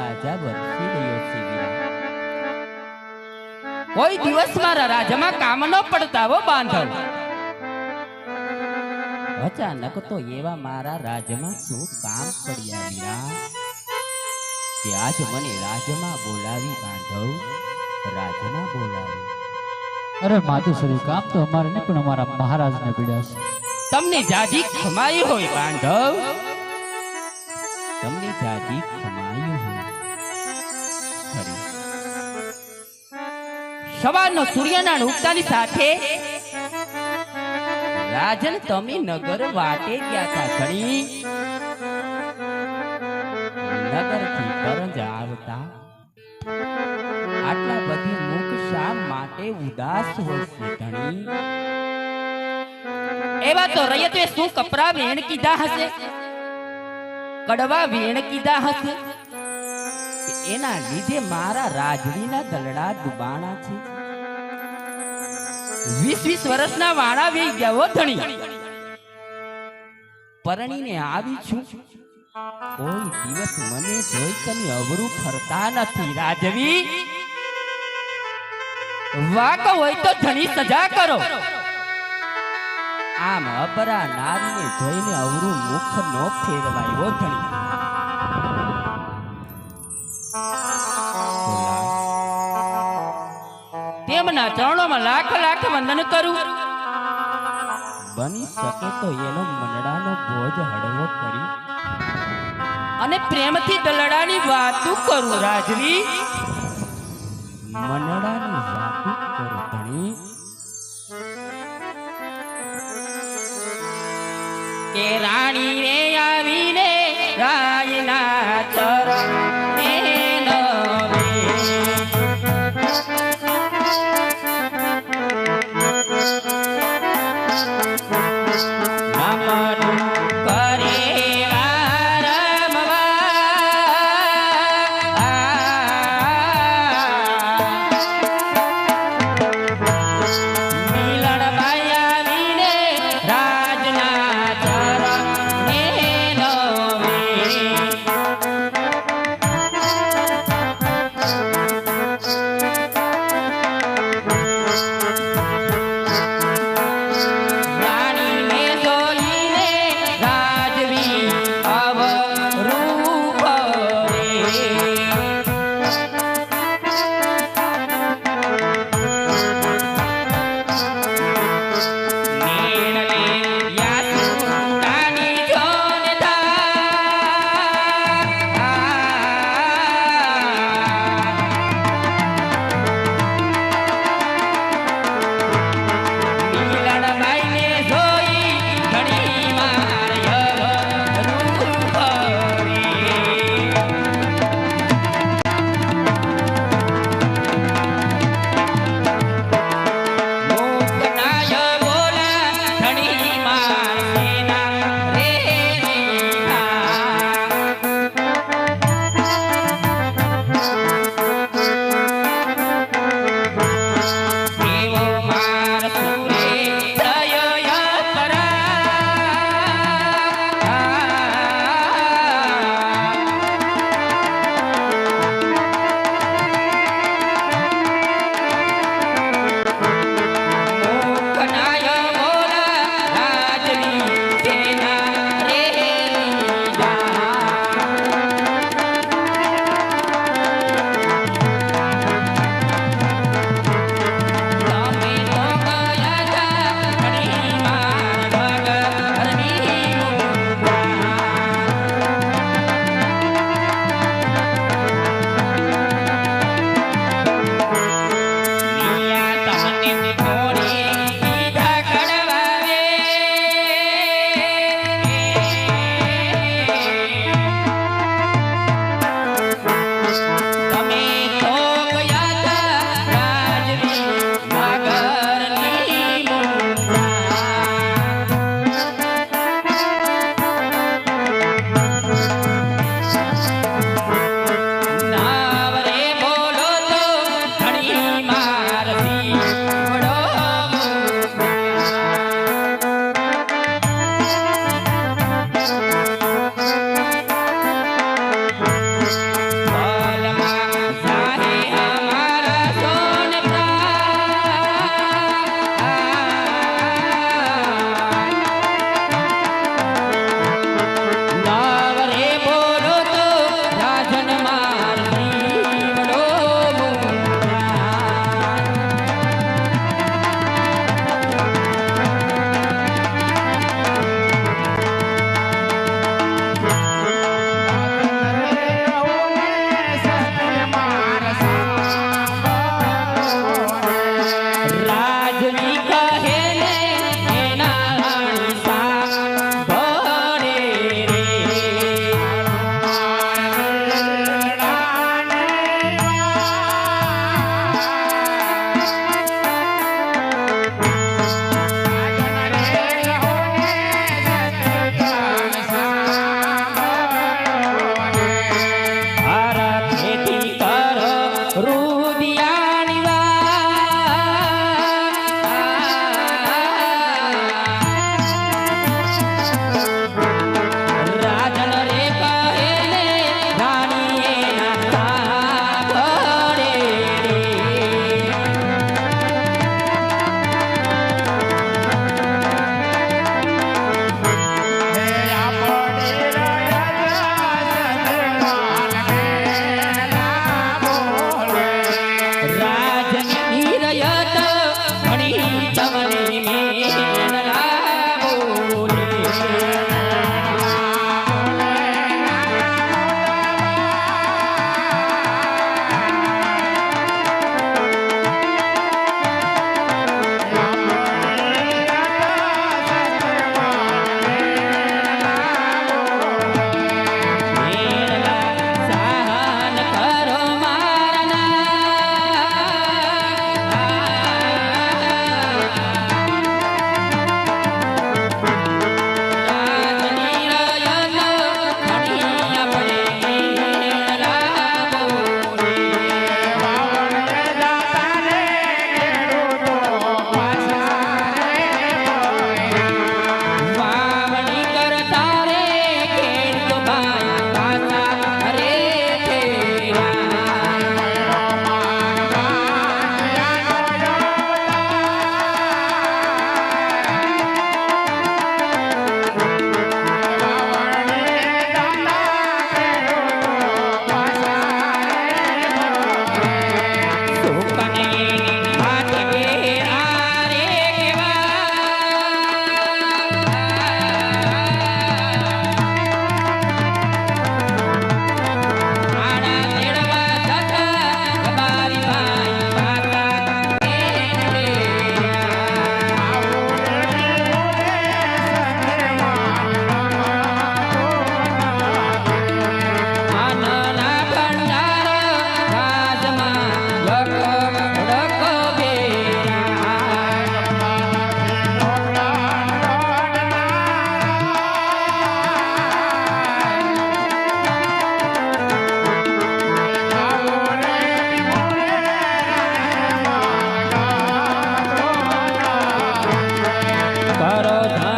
રાજા વરસી રહ્યો છે કોઈ દિવસ મારા રાજ્યમાં કામ ન પડતા હો બાંધવ. અચાનક તો એવા મારા રાજમાં શું કામ પડ્યા વીરા કે આજ મને રાજમાં બોલાવી બાંધવ રાજમાં બોલાવી. અરે માધુસરી કામ તો અમારે નહીં પણ અમારા મહારાજને પીડ્યા છે. તમને જાજી ખમાઈ હોય બાંધવ. તમને જાજી ખમાઈ હોય. સવારનો સૂર્યના ઉગતાની સાથે રાજન તમે નગર વાટે ગયા હતા ઘણી નગરથી કરંજ આવતા. આટલા બધી મુખ શા માટે ઉદાસ હોય છે ધણી? એવા તો રયતે શું કપરા વેણ કીધા હશે? કડવા વેણ કીધા હશે? એના લીધે મારા રાજડીના દલડા દુબાણા છે. વીસ વીસ વર્ષના વાળા વી ગયા હો ધણી. પરણીને આવી છું. કોઈ દિવસ મને જોઈ તને અવરું ફરતા નથી, રાજવી. વાક હોય તો ધણી સજા કરો. આમ અપરા નારીને જોઈને અવરું મુખ નો ફેરવાયો ધણી. તેમના ચરણોમાં લાખ લાખ વંદન કરું. બની શકે તો એનો મંડળાનો બોજ હળવો કરી. અને પ્રેમથી દલડાની વાતું કરું રાજવી. મંડળાની વાતું કરું ધણી. કે રાણી Bye. राधा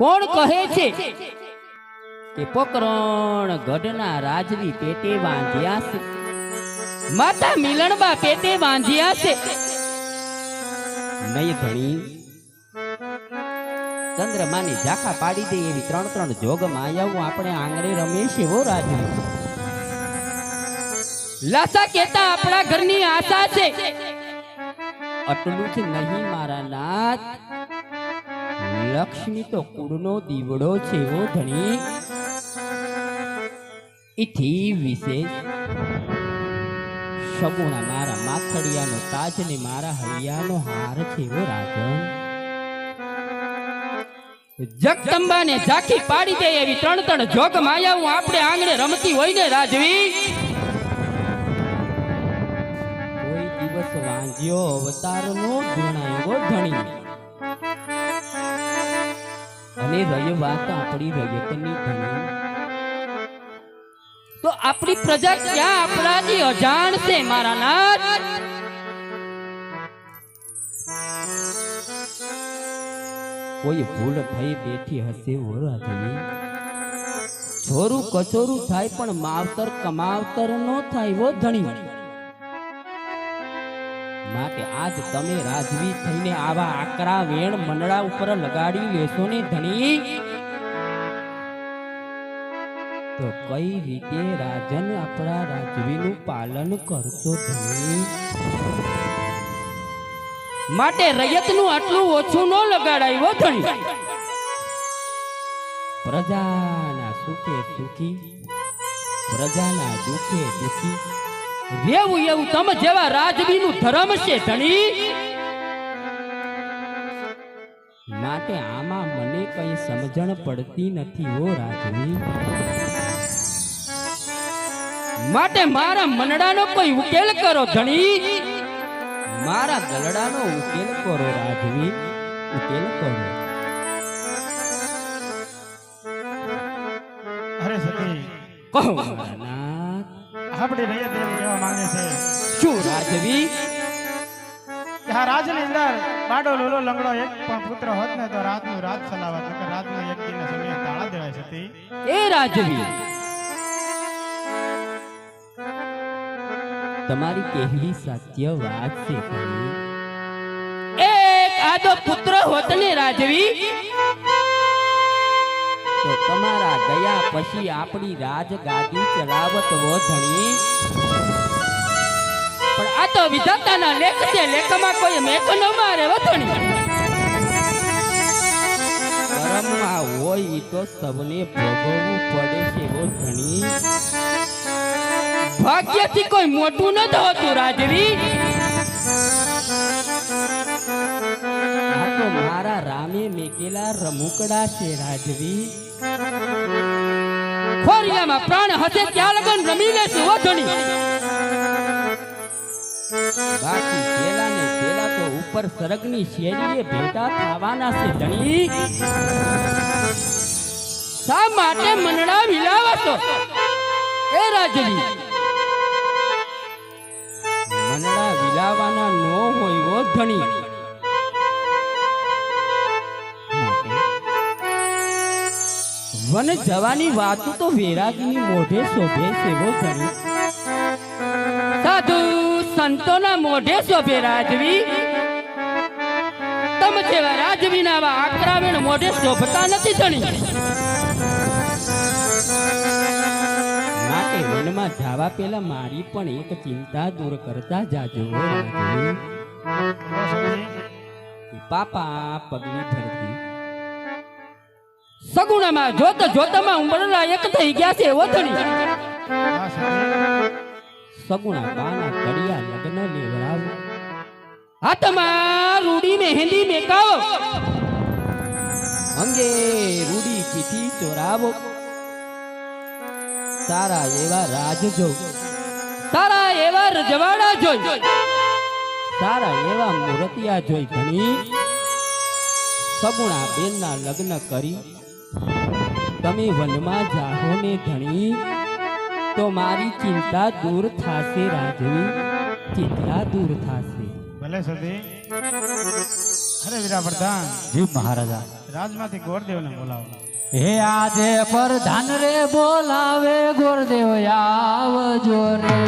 કોણ કહે છે? કે પોકરણ ગઢના રાજવી પેટે વાંધ્યા છે. માતા મિલણબા પેટે વાંધ્યા છે. નહીં ધણી, ચંદ્રમાની ઝાખા પાડી દે એવી ત્રણ ત્રણ જોગ માયાઓ આપણે આંગણે રમીએ છીએ હો રાજવી લાસા કેતા આપણા ઘરની આશા છે. અટલું જ નહીં મારા નાથ. લક્ષ્મી તો કુળનો દીવડો છે ઓ ધણી. ઇથી વિશેષ સગુણા મારા માથડિયાનો તાજ ને મારા હૈયાનો હાર છે ઓ રાજન. જગદંબાને ઝાંખી પાડી દે એવી ત્રણ ત્રણ જોગ માયાઓ આપણે આંગણે રમતી હોય ને રાજવી. કોઈ દિવસ વાંજ્યો અવતારનો ગણાયો ધણી. અને રહી વાત આપણી રયતની ધણી તો આપણી પ્રજા ક્યાં આપણાથી અજાણ છે, મારા નાથ? કોઈ ભૂલ થઈ બેઠી હશે ઓ રાજવી છોરું કચોરું થાય, પણ માવતર કમાવતર નો થાય વો ધણી માટે આજ તમે રાજવી થઈને આવા આકરા વેણ મંડળા ઉપર લગાડી લેશો ને ધણી? તો કઈ રીતે રાજન આપણા રાજવીનું પાલન કરશો ધણી? માટે રયતનું આટલું ઓછું ન લગાડાયો ધણી. પ્રજાના સુખે સુખી, પ્રજાના દુઃખે દુખી રેવું એવું તમ જેવા રાજવીનું ધર્મ છે ધણી? માટે આમાં મને કઈ સમજણ પડતી નથી ઓ રાજવી. માટે મારા મનડાનો કોઈ ઉકેલ કરો ધણી. મારા ગલડાનો ઉકેલ કરો રાજવી. ઉકેલ કરો. અરે સતી કહો. મારા નાથ તેમ કહેવા માંગે છે. શું રાજવી? હા રાજની અંદર બાડો લોલો લંગડો એક પણ પુત્ર હોત ને તો રાતનું રાત ચલાવત કે રાતનું એક દિને સમય તાળા દેવાય છે એ રાજવી તમારી કહેલી સત્ય વાત છે એક આ તો પુત્ર હોત ને રાજવી તમારા ગયા પછી આપણી રાજગાદી ચલાવત વધણી પણ આ તો વિધાતાના લેખ છે લેખમાં કોઈ મેક ન મારે વધણી ધણી. હોય ઈ તો સૌને ભોગવવું પડે છે વધણી ધણી. ભાગ્યથી કોઈ મોટું ન હોતું રાજવી તો મારા રામે મેકેલા રમુકડા છે રાજવી. ખોરિયામાં પ્રાણ હશે ત્યાં લગન રમી લેશે ઓ ધણી. બાકી પેલા ને પેલા તો ઉપર સરગની શેરીએ ભેટા થવાના છે ધણી. શા માટે મનડા વિલાવો એ રાજવી. મનડા વિલાવાના નો હોય ઓ ધણી. વન જવાની વાત તો વેરાગીની મોઢે શોભે સેવો કરી. સાધુ સંતોના મોઢે શોભે રાજવી. તમ જેવા રાજવીના આવા આક્રાવેણ મોઢે શોભતા નથી જણી. માટે વનમાં જવા પેલા મારી પણ એક ચિંતા દૂર કરતા જાજો. પાપા પગની ધરતી. સગુણામાં જોત જોતમાં ઉંબરલા એક થઈ ગયા છે સતી સગુણા બાના કડિયા લગ્ન લેવડાવ. હાથમાં રૂડી મહેંદી મેકાવો. અંગે રૂડી ચીઠી ચોરાવો. તારા એવા રાજ જો. તારા એવા રજવાડા જોઈ. સારા એવા મૂર્તિયા જોઈ ઘણી સગુણા બેનના લગ્ન કરી. તમે વનમાં જાહો ને ધણી તો મારી ચિંતા દૂર થાશે રાજવી. ચિંતા દૂર થાશે. ભલે સતી. અરે વીરા પ્રધાન જી મહારાજા. રાજમાંથી ગોરદેવને બોલાવો. હે આજે પ્રધાન રે બોલાવે ગોરદેવ આવજો રે.